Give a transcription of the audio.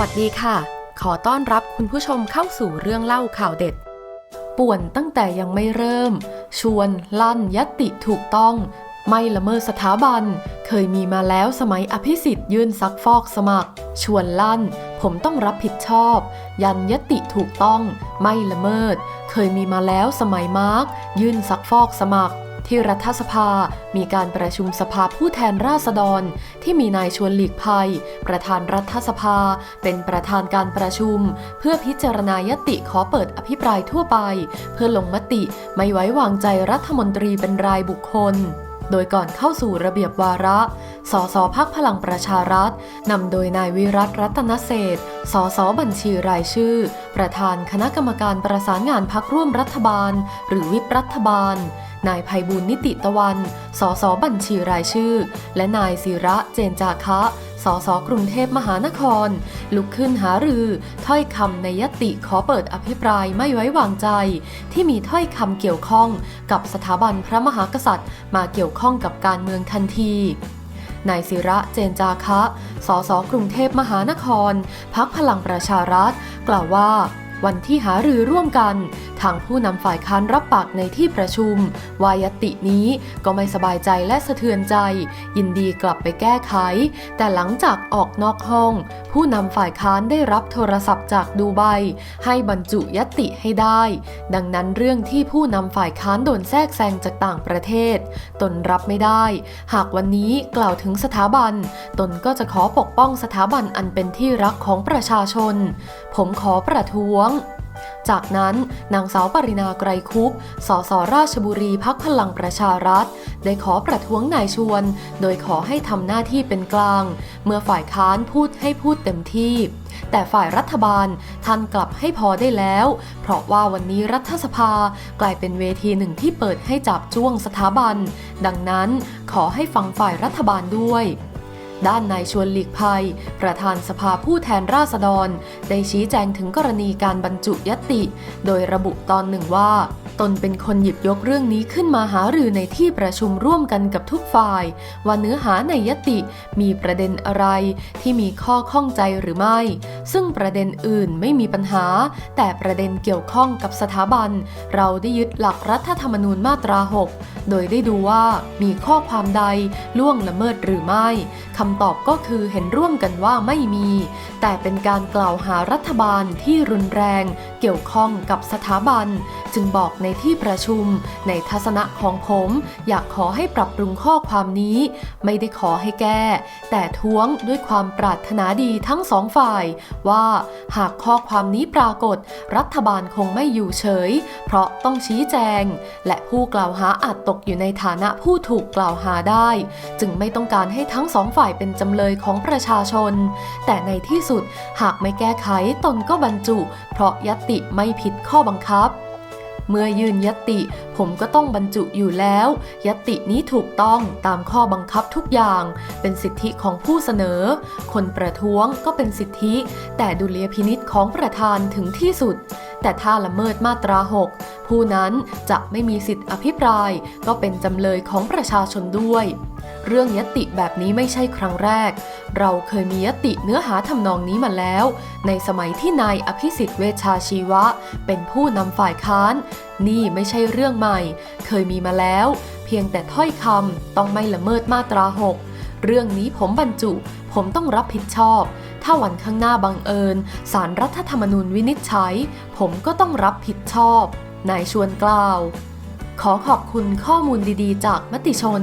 วัสดีค่ะ ขอต้อนรับคุณผู้ชมเข้าสู่เรื่องเล่าข่าวเด็ด ป่วนตั้งแต่ยังไม่เริ่ม ชวน ลั่นยติถูกต้อง ไม่ละเมิดสถาบัน เคยมีมาแล้วสมัยอภิสิทธิ์ยื่นซักฟอกสมัคร ชวนลั่น ผมต้องรับผิดชอบ ยันยติถูกต้อง ไม่ละเมิด เคยมีมาแล้วสมัยมาร์กยื่นซักฟอกสมัคร ที่รัฐสภามีการประชุมสภาผู้แทนราษฎร ที่มีนายชวนหลีกภัย ประธานรัฐสภา เป็นประธานการประชุม เพื่อพิจารณายติขอเปิดอภิปรายทั่วไป เพื่อลงมติไม่ไว้วางใจรัฐมนตรีเป็นรายบุคคล โดยก่อนเข้าสู่ระเบียบวาระ สสพักพลังประชารัฐ นำโดยนายวิรัตรัตนเศษสสบัญชีรายชื่อ ประธานคณะกรรมการประสานงานพักร่วมรัฐบาล หรือวิปรัฐบาล นายภัยบุญนิติตะวัน สสบัญชีรายชื่อ และนายศิระเจนจาคะ สสกรุงเทพมหานคร ลุกขึ้นหารือ ถ้อยคำในยติขอเปิดอภิปรายไม่ไว้วางใจ ที่มีถ้อยคำเกี่ยวข้องกับสถาบันพระมหากษัตริย์ มาเกี่ยวข้องกับการเมืองทันทีนายศิระเจนจาคะ สสกรุงเทพมหานคร พักพลังประชารัฐ กล่าวว่า วันที่หารือร่วมกัน ทางผู้นำฝ่ายค้านรับปากในที่ประชุม วายตินี้ก็ไม่สบายใจและสะเทือนใจ ยินดีกลับไปแก้ไข แต่หลังจากออกนอกห้อง ผู้นำฝ่ายค้านได้รับโทรศัพท์จากดูไบให้บรรจุยติให้ได้ ดังนั้นเรื่องที่ผู้นำฝ่ายค้านโดนแทรกแซงจากต่างประเทศ ตนรับไม่ได้ หากวันนี้กล่าวถึงสถาบัน ตนก็จะขอปกป้องสถาบันอันเป็นที่รักของประชาชน ผมขอประท้วง จากนั้นนางสาวปรินาไกรคุปสสราชบุรีพักพลังประชารัฐ ได้ขอประท้วงนายชวน โดยขอให้ทำหน้าที่เป็นกลาง เมื่อฝ่ายค้านพูดให้พูดเต็มที่ แต่ฝ่ายรัฐบาลท่านกลับให้พอได้แล้ว เพราะว่าวันนี้รัฐสภากลายเป็นเวทีหนึ่งที่เปิดให้จับจ้วงสถาบัน ดังนั้นขอให้ฟังฝ่ายรัฐบาลด้วย ด้านนายชวนหลีกภัย ประธานสภาผู้แทนราษฎร ได้ชี้แจงถึงกรณีการบรรจุยติ โดยระบุตอนหนึ่งว่าตนเป็นคนหยิบยกเรื่องนี้ขึ้นมาหารือในที่ประชุมร่วมกันกับทุกฝ่าย ว่าเนื้อหาในยติมีประเด็นอะไรที่มีข้อข้องใจหรือไม่ ซึ่งประเด็นอื่นไม่มีปัญหา แต่ประเด็นเกี่ยวข้องกับสถาบัน เราได้ยึดหลักรัฐธรรมนูญมาตรา 6 โดยได้ดูว่ามีข้อความใดล่วงละเมิดหรือไม่คำตอบก็คือเห็นร่วมกันว่าไม่มี แต่เป็นการกล่าวหารัฐบาลที่รุนแรงเกี่ยวข้องกับสถาบัน จึงบอกในที่ประชุม ในทัศนะของผม อยากขอให้ปรับปรุงข้อความนี้ ไม่ได้ขอให้แก้ แต่ท้วงด้วยความปรารถนาดีทั้งสองฝ่าย ว่าหากข้อความนี้ปรากฏ รัฐบาลคงไม่อยู่เฉย เพราะต้องชี้แจง และผู้กล่าวหาอาจตกอยู่ในฐานะผู้ถูกกล่าวหาได้ จึงไม่ต้องการให้ทั้งสองฝ่ายเป็นจำเลยของประชาชน แต่ในที่สุดหากไม่แก้ไขตนก็บรรจุ เพราะยติไม่ผิดข้อบังคับ เมื่อยื่นยติ ผมก็ต้องบรรจุอยู่แล้ว ยตินี้ถูกต้องตามข้อบังคับทุกอย่าง เป็นสิทธิของผู้เสนอ คนประท้วงก็เป็นสิทธิ แต่ดุลยพินิษของประธานถึงที่สุด แต่ถ้าละเมิดมาตรา 6 ผู้นั้นจะไม่มีสิทธิอภิปราย ก็เป็นจำเลยของประชาชนด้วย เรื่องยติแบบนี้ไม่ใช่ครั้งแรก เราเคยมียติเนื้อหาทำนองนี้มาแล้ว ในสมัยที่นายอภิสิทธิ์เวชาชีวะ เป็นผู้นำฝ่ายค้าน นี่ไม่ใช่เรื่องใหม่ เคยมีมาแล้ว เพียงแต่ถ้อยคำต้องไม่ละเมิดมาตรา6เรื่องนี้ผมบรรจุ ผมต้องรับผิดชอบ ถ้าวันข้างหน้าบังเอิญสารรัฐธรรมนูญวินิจฉัย ผมก็ต้องรับผิดชอบ นายชวนกล่าว ขอขอบคุณข้อมูลดีๆ จากมติชน